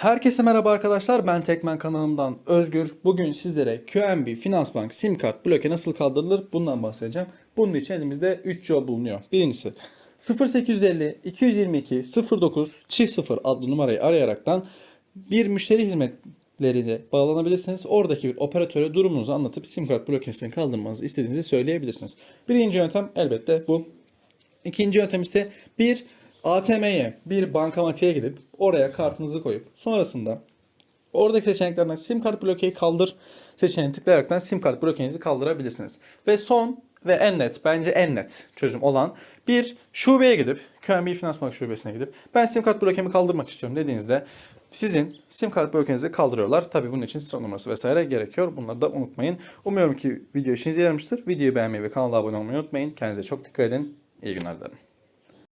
Herkese merhaba arkadaşlar. Ben Tekmen kanalımdan Özgür. Bugün sizlere QNB Finansbank sim kart bloke nasıl kaldırılır bundan bahsedeceğim. Bunun için elimizde 3 yol bulunuyor. Birincisi 0850 222 09 çift 0 adlı numarayı arayaraktan bir müşteri hizmetlerine bağlanabilirsiniz. Oradaki bir operatöre durumunuzu anlatıp sim kart blokesini kaldırmanızı istediğinizi söyleyebilirsiniz. Birinci yöntem elbette bu. İkinci yöntem ise bir ATM'ye, bir bankamatiğe gidip oraya kartınızı koyup sonrasında oradaki seçeneklerden sim kart blokeyi kaldır seçeneğini tıklayaraktan sim kart blokenizi kaldırabilirsiniz. Ve son ve en net, bence en net çözüm olan bir şubeye gidip, QNB Finansbank şubesine gidip ben sim kart blokemi kaldırmak istiyorum dediğinizde sizin sim kart blokenizi kaldırıyorlar. Tabii bunun için sıra numarası vesaire gerekiyor. Bunları da unutmayın. Umuyorum ki video işinize yaramıştır. Videoyu beğenmeyi ve kanala abone olmayı unutmayın. Kendinize çok dikkat edin. İyi günler dilerim.